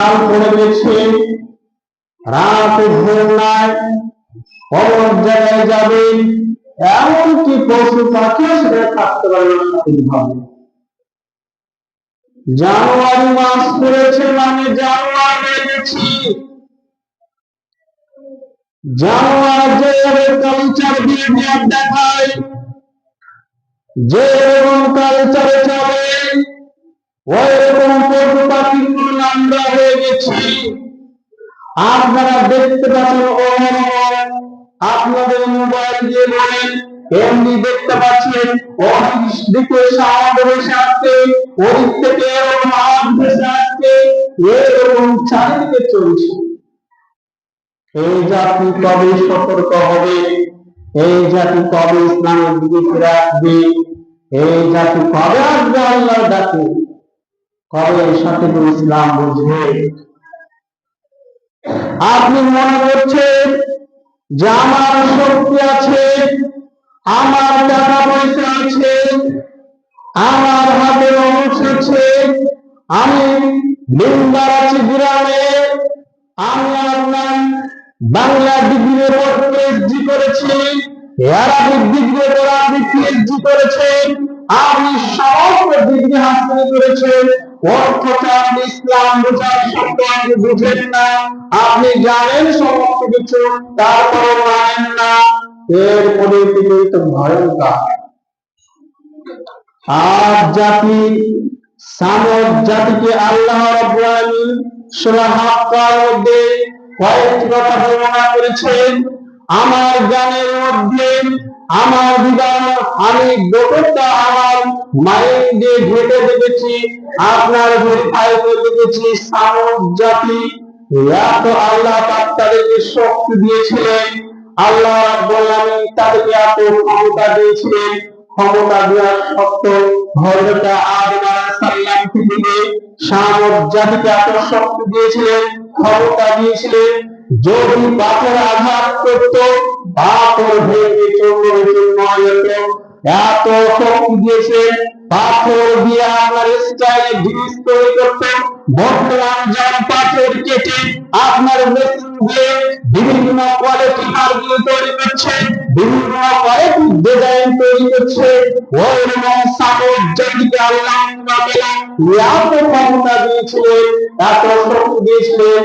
কাল করে গেছে রাতে ঘুম নাই, অমর জায়গায় যাবে। এমনকি পশু পাখিও সেটা থাকতে পারবে না স্বাধীনভাবে জানুয়ারি মাস পড়েছে মানে জানুয়ারি জানুয়ারি যেভাবে কালচার বিহেভিয়ার দেখায়। যে রকম কালচারে চলে। ওই আমরা হয়ে গেছি আপনারা দেখতে পাচ্ছেন আপনাদের মোবাইল দিয়ে বলেন এমনি দেখতে পাচ্ছেন দিকে সাহায্য বসে আসছে ওই থেকে এরকম আওয়াজ ভেসে আসছে এরকম চারিদিকে চলছে এই জাতি কবে সতর্ক হবে এই জাতি কবে ইসলামের দিকে ফিরে আসবে এই জাতি কবে আসবে? আল্লাহ ডাকে। কবে ইসলাম বুঝবে? আপনি মনে করছেন যে আমার শক্তি আছে, আমার টাকা পয়সা আছে, আমার হাতে অংশ আছে, আমি আছি আমি আপনার বাংলা ডিগ্রি পিএইচডি করেছি অ্যারাবিক ডিগ্রি পড়া আপনি পিএইচডি করেছেন, আপনি সমস্ত ডিগ্রি হাসিল করেছেন আপনি জানেন সমস্ত কিছু, তারপরে মানেন না। এর পরিস্থিতি তো ভয়ঙ্কর। আজ জাতি সামদ জাতিকে আল্লাহ কয়েকটি কথা বর্ণনা করেছেন। আমার জ্ঞানের মধ্যে আমার বিধান আমি ব্যাপারটা আমার মাইন্ডে ঘেটে দেখেছি, আপনার ভেরিফাই করে দেখেছি সামদ জাতি। এত আল্লাহ তাদেরকে শক্তি দিয়েছিলেন, আল্লাহ রাব্বুল আলামিন তাদেরকে এত ক্ষমতা দিয়েছিলেন। ক্ষমতা দেওয়ার সত্ত্বেও হযরত আদম আলাইহিস সালাম থেকে সামদ জাতিকে এত শক্তি দিয়েছিলেন, ক্ষমতা দিয়েছিলেন। যদি পাথর আঘাত করত পাথর ভেঙে চূর্ণ বিচূর্ণ যেত এত শক্তি দিয়েছেন পাথর দিয়ে আপনার স্টাইলে জিনিস তৈরি করত। বর্তমান যেমন পাথর কেটে আপনার মেশিন দিয়ে বিভিন্ন কোয়ালিটি মালগুলো তৈরি করছে, বিভিন্ন কোয়ালিটি ডিজাইন তৈরি করছে ওই রকম সামর্থ্যকে আল্লাহ এত ক্ষমতা দিয়েছিলেন, এত শক্তি দিয়েছিলেন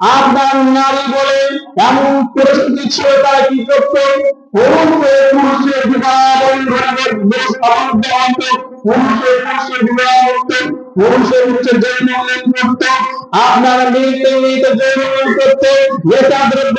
আপনার নারী বলে এমন পরিস্থিতি ছিল তারা কি করত? পুরুষে পুরুষে বিবাহ বন্ধনের বেশ অবদ্ধ হত। পুরুষে পুরুষে বিবাহ জন্ম করত। আপনার মেয়েতে মেয়েতে জন্ম করত। নেতা দ্রব্য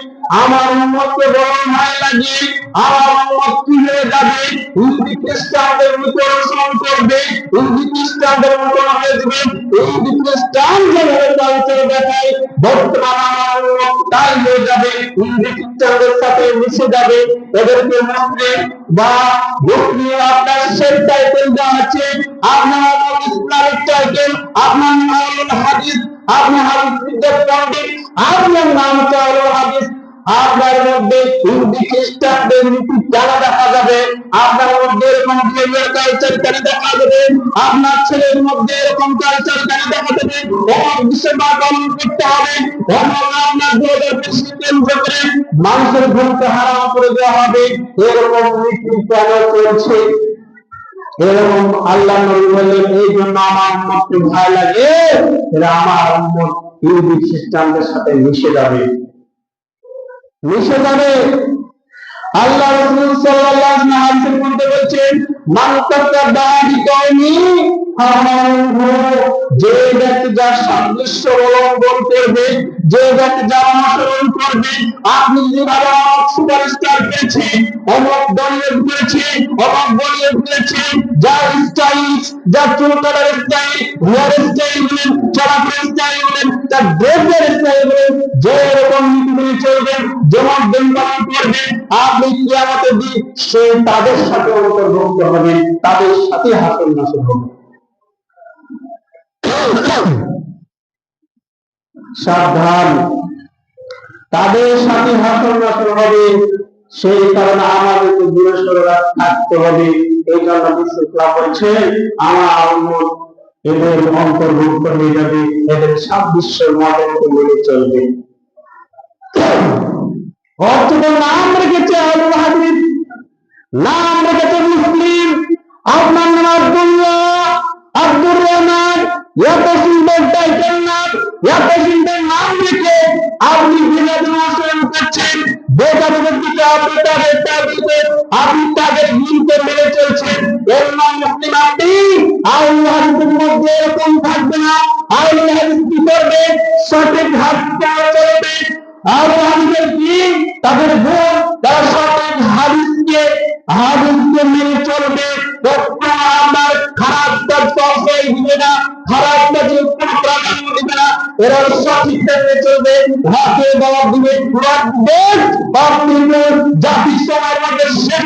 আমার উন্মতকে বড় ভয় লাগে আমার উন্মত কি হয়ে যাবে? ইহুদি খ্রিস্টানদের মতো অনুসরণ করবে ইহুদি খ্রিস্টানদের মতো হয়ে যাবে ইহুদি খ্রিস্টান যেভাবে কালচার দেখায়, বর্তমান আমার উন্মত তাই হয়ে যাবে ইহুদি খ্রিস্টানদের সাথে মিশে যাবে এদেরকে মুসলিম বা মুসলিম আপনার শেখ টাইটেল দেওয়া আছে। আপনার ইসলামিক টাইটেল আপনার হাদিস আপনি হাদিস পণ্ডিত, আপনার নাম চাইলো হাদিস। আপনার মধ্যে দেখা যাবে। আপনার মধ্যে এরকম কালচার কেন দেখা যাবে। আপনার ছেলের মধ্যে এরকম কালচার কেন দেখা যাবে। পালন করতে হবে। মানুষের করে দেওয়া হবে। এরকম নীতি কেন চলছে? এরকম আল্লাহ এই জন্য আমার উম্মতকে ভয় লাগে। আমার ইহুদি খ্রিস্টানদের সাথে মিশে যাবে। মিশে যাবে। আল্লাহ রাসূল সাল্লাল্লাহু আলাইহি ওয়াসাল্লাম বলছেন, মান তাকাদাহি কওমি যে ব্যক্তি যার সাদৃশ্য অবলম্বন করবে, যে ব্যক্তি যার অনুসরণ করবে, আপনি যদি ভালো অমুক সুপারস্টার পেয়েছে অমুক দলের পেয়েছে অমুক দলের পেয়েছে যার স্টাইল যার চুল কাটার স্টাইল হেয়ার স্টাইল বলেন চলাফেরার স্টাইল বলেন তার স্টাইল যে চলবেন যেমন দিন পালন করবেন আপনি সে তাদের সাথে অন্তর্ভুক্ত হবেন, তাদের সাথে হাসন নাসর হবে। সাবধান। তাদের সাথে হাসন হবে, সেই কারণে দূরে সরে থাকতে হবে। এই বলছেন আমার এদের অন্তর্ভুক্ত হয়ে যাবে, এদের সাদৃশ্যের মডেলকে মেনে চলবে। নাম রেখেছে হাদিস নাম আপনি করছেন। বেকারের দিকে আপনি তাদের আপনি তাদের দিনকে মেনে চলছেন। এর নাম মুসলিম আল্লাহ হাদিসের মধ্যে এরকম না। আল্লাহ হাদিস কি করবে? সঠিক সঠিক হাদিসকে চলবে। আমার খারাপ কাজ কখনোই দিবে না। খারাপ কাজে কোনো প্রাধান্য দিবে না। এরা সঠিক মেনে চলবে। হাতে জবাব দিবে পুরান দেশ বাপনির জাতি সমাজ মধ্যে শেখ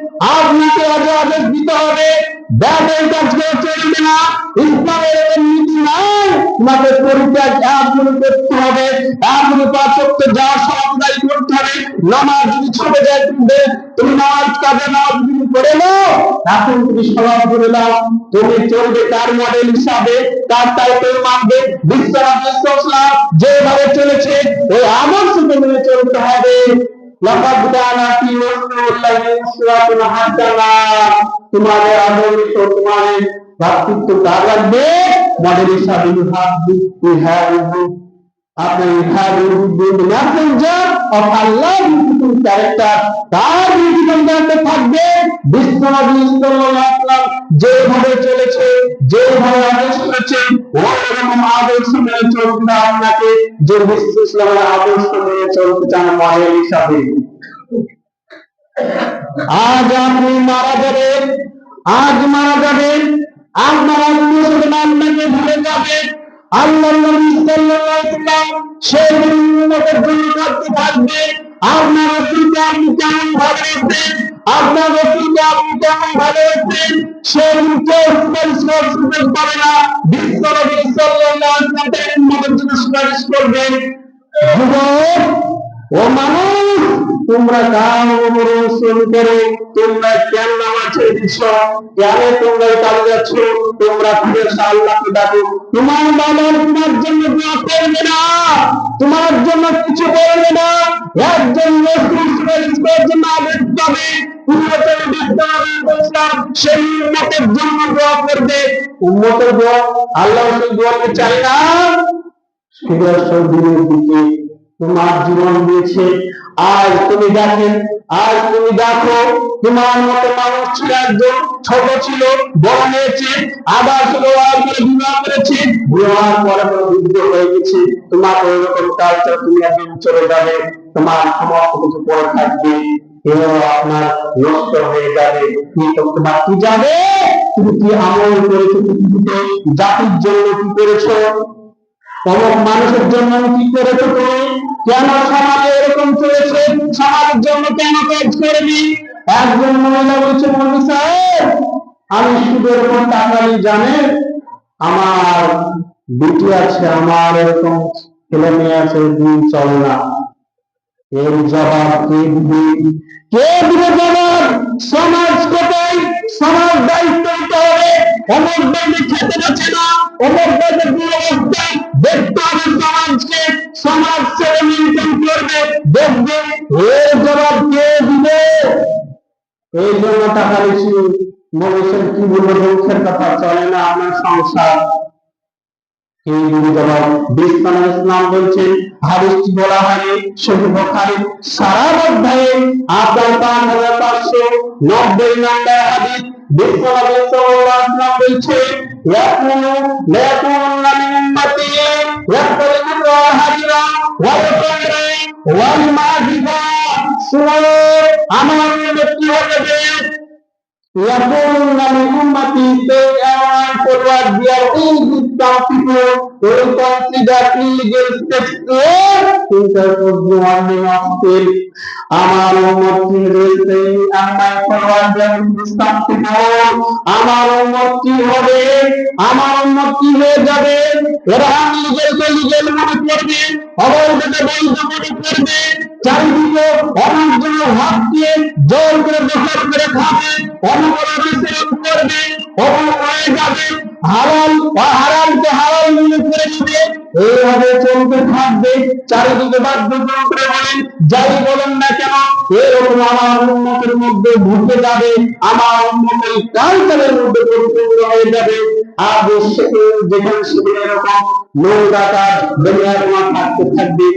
আদেশ দিতে হবে। ব্যাটের কাজ করে চলবে না। ইসলামের এরকম নীতি নাই পরিত্যাগ করতে হবে। যাওয়ার সমাদায় করতে হবে। নামাজ যদি যায় তুমি তুমি নামাজ কাজে নামাজ যদি পড়ে নাও? এখন তুমি করে তুমি চলবে তার মডেল হিসাবে, তার টাইটেল মানবে। বিশ্বনাথ যেভাবে চলেছে, ওই আদর্শ মেনে চলতে হবে। লাকাদ কানা ফি রাসূলিল্লাহি উসওয়াতুন হাসানা তোমাদের আদর্শ তোমাদের ভাতৃত্ব কার লাগবে মডেল হিসাবে ইউ হ্যাভ ইউ হ্যাভ আপনি have been messenger of Allah beautiful character তার বিউটিফুল থাকবে বিশ্বনবী সাল্লাল্লাহু আলাইহি যেভাবে চলেছে যেভাবে ওরকম আদর্শ মেনে চলতে হবে আপনাকে বিশ্ব ইসলামের আদর্শ মেনে চলতে চান মডেল হিসাবে। আজ আপনি মারা যাবেন, আজ মারা যাবেন আপনার স্বজন আপনাকে ভুলে যাবেন আল্লাহ নবী সাল্লাল্লাহু আলাইহি ওয়াসাল্লাম সেই উম্মতের জন্য করতে থাকবে আপনার রসুলকে আপনি কেমন ভালোবাসেন আপনার রসুলকে আপনি কেমন ভালোবাসেন সে কেউ সুপারিশ সুযোগ না। বিশ্ব নবী সাল্লাল্লাহু আলাইহি ওয়াসাল্লাম জন্য সুপারিশ করবেন। ও মানুষ তোমরা কাম অনুসরণ করো, তোমরা কেন নামাজ ছেড়ে কেন তোমরা কাজে যাচ্ছ, তোমরা ফিরে আল্লাহকে ডাকো। তোমার বাবা তোমার জন্য দোয়া করবে না, তোমার জন্য কিছু করবে না। একজন জন্য আদেশ পাবে সেই জন্য দোয়া করবে। উম্মতের দোয়া, আল্লাহ দোয়াকে চাই না। ফিরে দিকে। তোমার জীবন দিয়েছে। আজ তুমি দেখেন আজ তুমি দেখো, তোমার মতো মানুষ ছিল একজন ছোট ছিল, বড় হয়েছে, আবার বিবাহ করেছে বিবাহ পরে পরে বৃদ্ধ হয়ে গেছে। তোমার ওইরকম কালচার তুমি একদিন চলে যাবে, তোমার সমস্ত কিছু পড়ে থাকবে এও আপনার নষ্ট হয়ে যাবে। কি করতে বাকি যাবে? তুমি কি আমল করেছ? পৃথিবীতে জাতির জন্য কি করেছ? অমুক মানুষের জন্য কি করেছ তুমি? কেন সমাজে এরকম চলেছে, সমাজের জন্য কেন কাজ করবি একজন মহিলা বলছে মন্দির সাহেব, আমি সুদের উপর টাকা নিয়ে জানে আমার বেটি আছে, আমার এরকম ছেলে মেয়ে আছে দিন চলে না। এর জবাব কে দিবে? কে দিবে জবাব? সমাজ কোথায়? সমাজ দায়িত্ব নিতে হবে। অমুক বাইরে খেতে পারছে না, অমুক বাইরে দেখতে হবে সমাজকে। দেখবে এর জবাব কে দিবে? এই জন্য টাকা বেশি মানুষের কি বলব কথা চলে না আমার সংসার। এই জবাব ইসলাম বলা সারা অধ্যায়ে আপনার পাঁচ হাজার পাঁচশো নব্বই নম্বর হাদিস ওয়াল মাহিদা সুরে আমার ব্যক্তি হবে ইয়াকুন নামি উম্মতি তাইয়া forward their illegal people will consider illegal steps to interpose the warning of sin. আমার উম্মতি রয়েছে আমার their illegal people আমার উম্মতি হবে আমার উম্মতি হয়ে যাবে এরা লিগেলকে লিগেল মনে করবে অবৈধকে বৈধ মনে করবে চারিদিকে অনেকগুলো দিয়ে জল করে দখল করে খাবে অনবরত সেবন করবে অবল বা হারামকে হারাম মনে করে নিবে এইভাবে চলতে থাকবে। চারিদিকে বাধ্যতা করে বলেন, যাই বলেন না কেন, এরকম আমার উন্মতের মধ্যে ঢুকে যাবে, আমার উন্মতের কালকালের মধ্যে পরিপূর্ণ হয়ে যাবে। আর যেখানে সেখানে এরকম কাজ থাকতে থাকবে।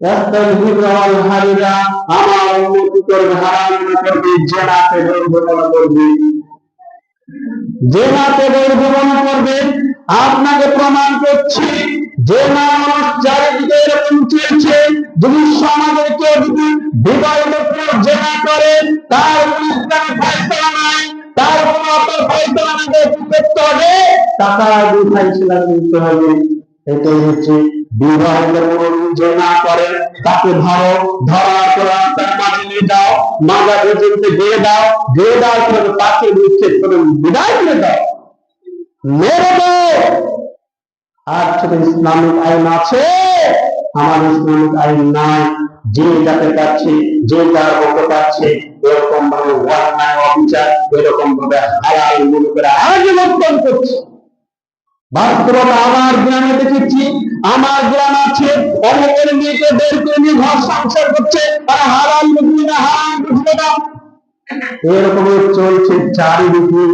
মিন মনে আপনাকে প্রমাণ করছি যে মানুষ চারিদিকে এরকম চলছে যদি সমাজের কেউ যদি বিবাহিত কেউ জেনা করে তার নাই তার কোনো অপর ফয়সলা নাই করতে হবে টাকা দিয়ে ফয়সলা করতে হবে এটাই হচ্ছে বিবাহিত করে তাকে ধরো ধরার পর রাস্তার মাঝে নিয়ে যাও মাজা পর্যন্ত গিয়ে দাও গিয়ে দেওয়ার পরে তাকে করে বিদায় করে দাও। মেরে দাও। আর ছোট ইসলামিক আইন আছে, আমার ইসলামিক আইন নাই, যে যাতে পাচ্ছে, যে যার মতো পাচ্ছে এরকম ভাবে অন্যায় অবিচার এরকম ভাবে করছে। বাস্তবতা আমার গ্রামে দেখেছি, আমার গ্রাম আছে অনেকের মেয়েকে বের করে নিয়ে ঘর সংসার করছে আর হারাম বুঝবে না, হারাম বুঝবে না। এরকম চলছে চারিদিকে।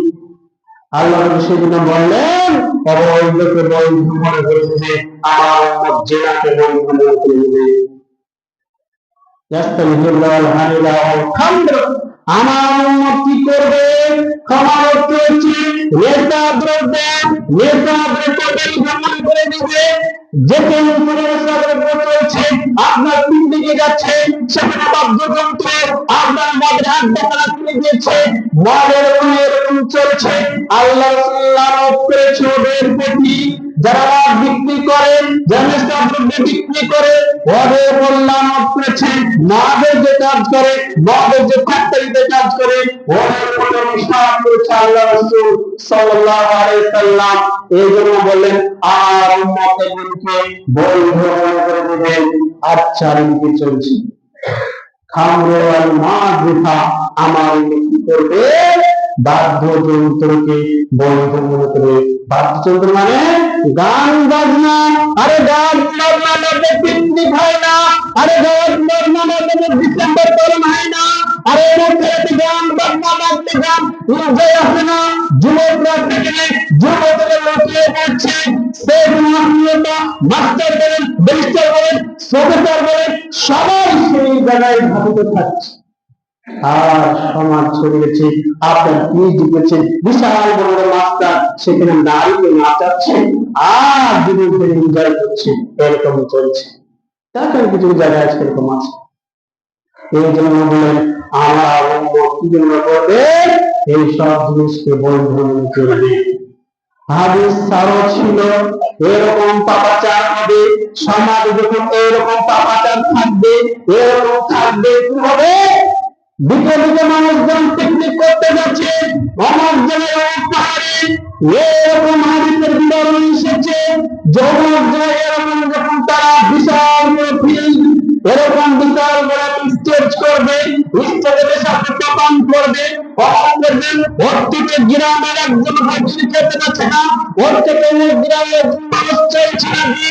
আল্লাহ সেদিন বললেন, অবৈধকে বৈধ মনে করেছে আমার জেনাকে বৈধ মনে ওয়াল খামর আমার উন্মত কি করবে? ক্ষমা করতে হচ্ছে নেতা দ্রব্য নেতা দ্রব্য ভ্রমণ করে দিবে। যেতে উপরে দ্রব্য চলছে আপনার তিন দিকে যাচ্ছে, সেখানে বাদ্যযন্ত্র আড্ডা তারা তুলে দিয়েছে আচ্ছা খামরে ওয়াল মাযিফা আমার কি করবে। বাদ্যযন্ত্রকে বৈধ মনে করে। বাদ্যযন্ত্র মানে গান বাজনা। আরে গান বাজনা পিকনিক হয় না। আরে গান বাজনা মানে ডিসেম্বর হয় না। আরে গান বাজনা গান না। যুবকরা থেকে যুবকদের পড়ছে। মাস্টার বলেন বলেন সবাই সেই জায়গায় ভাবিত থাকছে। আর সমাজ ছড়িয়েছে আপনার পিস দিতেছেন বিশাল বড় মাস্টার সেখানে নারীকে নাচাচ্ছে, আর যুবকদের এনজয় করছে এরকম চলছে। তারপরে কিছু জায়গায় আছে এরকম আছে। এই জন্য বলেন আমার উম্মত কি জন্য করবে এই সব জিনিসকে বৈধ মনে করবে ছিল, এরকম পাপাচার হবে, সমাজে যখন এরকম পাপাচার থাকবে, এরকম থাকবে কি হবে দিকে দিকে মানুষজন পিকনিক করতে যাচ্ছে অমরজনের পাহাড়ে, এরকম হাদিসের বিবরণ এসেছে যমুক এরকম যখন তারা বিশাল ফিল্ড এরকম বিশাল বড় স্টেজ করবে, স্টেজের সাথে পালন করবে ওর থেকে গ্রামের একজন ভাগিনী খেতে পারছে না ওর থেকে গ্রামের মানুষ চাই করেছে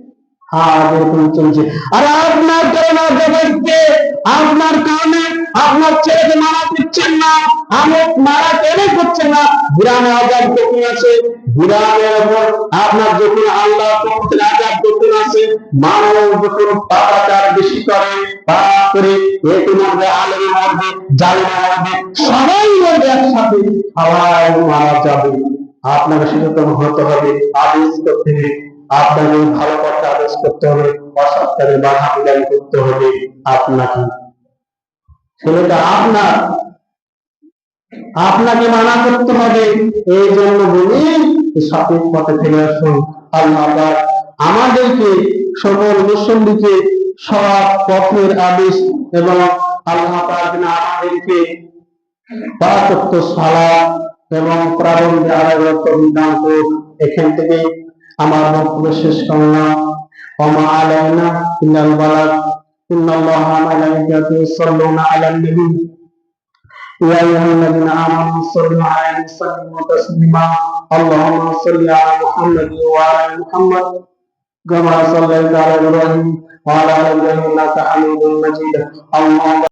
চলছে। আর আপনার কারণে আপনার কারণে আপনার ছেলেকে মারা না মারা কেন করছেন না? আজাদ আছে আপনার যখন আল্লাহ আছে, মানব যখন পাপাচার বেশি করে, পাপ করে এটি মধ্যে মধ্যে জালিমের মধ্যে সবাই মধ্যে একসাথে, সবাই মারা যাবে। আপনাকে সচেতন হতে হবে, আদেশ করতে হবে। আপনাকে ভালো পথে আদেশ করতে হবে অসৎ কাজে বাধা বিধান করতে হবে আপনাকে। ছেলেটা, আপনার, আপনাকে মানা করতে হবে, এই জন্য বলি, সঠিক পথে ফিরে আসুন। আল্লাহ আমাদেরকে সকল মুসল্লিকে সব পথের আদেশ এবং আল্লাহ আমাদেরকে পাঁচত্ব সালা এবং প্রারম্ভে আড়াইরত বিধান করুন এখান থেকে আমার বক্তব্য শেষ করলাম وما علينا إلا البلاغ إن الله وملائكته يصلون على النبي يا أيها الذين آمنوا صلوا عليه وسلموا تسليما اللهم صل على محمد وعلى آل محمد كما صليت على إبراهيم وعلى آل إبراهيم إنك حميد مجيد اللهم